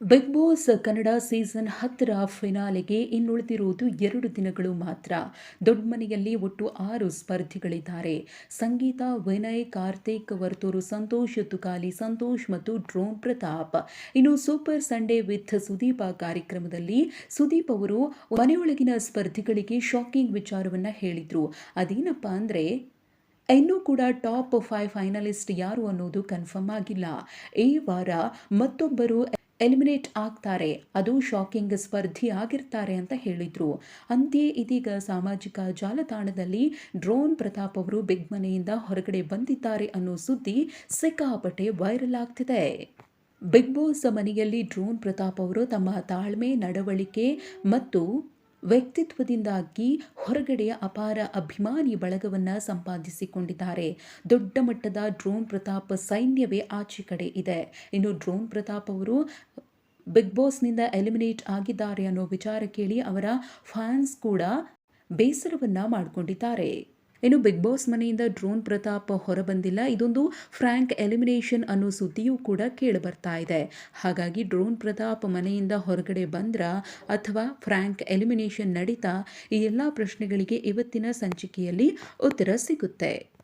Big boss Kannada season ಹತ್ತರ ಫಿನಾಲೆಗೆ ಇನ್ನುಳಿದಿರುವುದು ಎರಡು ದಿನಗಳು ಮಾತ್ರ. ದೊಡ್ಡ ಮನೆಯಲ್ಲಿ ಒಟ್ಟು ಆರು ಸ್ಪರ್ಧಿಗಳಿದ್ದಾರೆ. ಸಂಗೀತ, ವಿನಯ್, ಕಾರ್ತಿಕ್, ವರ್ತೂರು, ಸಂತೋಷ್, ತುಕಾಲಿ, ಸಂತೋಷ್ ಮತ್ತು ಡ್ರೋನ್ ಪ್ರತಾಪ್. ಇನ್ನು ಸೂಪರ್ ಸಂಡೇ ವಿತ್ ಸುದೀಪ ಕಾರ್ಯಕ್ರಮದಲ್ಲಿ ಸುದೀಪ್ ಅವರು ಮನೆಯೊಳಗಿನ ಸ್ಪರ್ಧಿಗಳಿಗೆ ಶಾಕಿಂಗ್ ವಿಚಾರವನ್ನು ಹೇಳಿದರು. ಅದೇನಪ್ಪ ಅಂದರೆ, ಇನ್ನೂ ಕೂಡ ಟಾಪ್ ಫೈವ್ ಫೈನಲಿಸ್ಟ್ ಯಾರು ಅನ್ನೋದು ಕನ್ಫರ್ಮ್ ಆಗಿಲ್ಲ. ಈ ವಾರ ಮತ್ತೊಬ್ಬರು ಎಲಿಮಿನೇಟ್ ಆಗ್ತಾರೆ. ಅದು ಶಾಕಿಂಗ್ ಸ್ಪರ್ಧಿ ಆಗಿರ್ತಾರೆ ಅಂತ ಹೇಳಿದ್ರು. ಅಂತೆಯೇ ಇದೀಗ ಸಾಮಾಜಿಕ ಜಾಲತಾಣದಲ್ಲಿ ಡ್ರೋನ್ ಪ್ರತಾಪ್ ಅವರು ಬಿಗ್ ಮನೆಯಿಂದ ಹೊರಗಡೆ ಬಂದಿದ್ದಾರೆ ಅನ್ನೋ ಸುದ್ದಿ ಸಿಕ್ಕಾಪಟ್ಟೆ ವೈರಲ್ ಆಗ್ತಿದೆ. ಬಿಗ್ ಬಾಸ್ ಮನೆಯಲ್ಲಿ ಡ್ರೋನ್ ಪ್ರತಾಪ್ ಅವರು ತಮ್ಮ ತಾಳ್ಮೆ, ನಡವಳಿಕೆ ಮತ್ತು ವ್ಯಕ್ತಿತ್ವದಿಂದಾಗಿ ಹೊರಗಡೆಯ ಅಪಾರ ಅಭಿಮಾನಿ ಬಳಗವನ್ನ ಸಂಪಾದಿಸಿಕೊಂಡಿದ್ದಾರೆ. ದೊಡ್ಡ ಮಟ್ಟದ ಡ್ರೋನ್ ಪ್ರತಾಪ್ ಸೈನ್ಯವೇ ಆಚೆ ಕಡೆ ಇದೆ. ಇನ್ನು ಡ್ರೋನ್ ಪ್ರತಾಪ್ ಅವರು ಬಿಗ್ ಬಾಸ್ನಿಂದ ಎಲಿಮಿನೇಟ್ ಆಗಿದ್ದಾರೆ ಅನ್ನೋ ವಿಚಾರ ಕೇಳಿ ಅವರ ಫ್ಯಾನ್ಸ್ ಕೂಡ ಬೇಸರವನ್ನ ಮಾಡಿಕೊಂಡಿದ್ದಾರೆ. ಇನ್ನು ಬಿಗ್ ಬಾಸ್ ಮನೆಯಿಂದ ಡ್ರೋನ್ ಪ್ರತಾಪ್ ಹೊರಬಂದಿಲ್ಲ. ಇದೊಂದು ಫ್ರ್ಯಾಂಕ್ ಎಲಿಮಿನೇಷನ್ ಅನ್ನೋ ಸುದ್ದಿಯೂ ಕೂಡ ಕೇಳಿ ಬರ್ತಾ ಇದೆ. ಹಾಗಾಗಿ ಡ್ರೋನ್ ಪ್ರತಾಪ್ ಮನೆಯಿಂದ ಹೊರಗಡೆ ಬಂದ್ರ ಅಥವಾ ಫ್ರ್ಯಾಂಕ್ ಎಲಿಮಿನೇಷನ್ ನಡೀತಾ, ಈ ಎಲ್ಲ ಪ್ರಶ್ನೆಗಳಿಗೆ ಇವತ್ತಿನ ಸಂಚಿಕೆಯಲ್ಲಿ ಉತ್ತರ ಸಿಗುತ್ತೆ.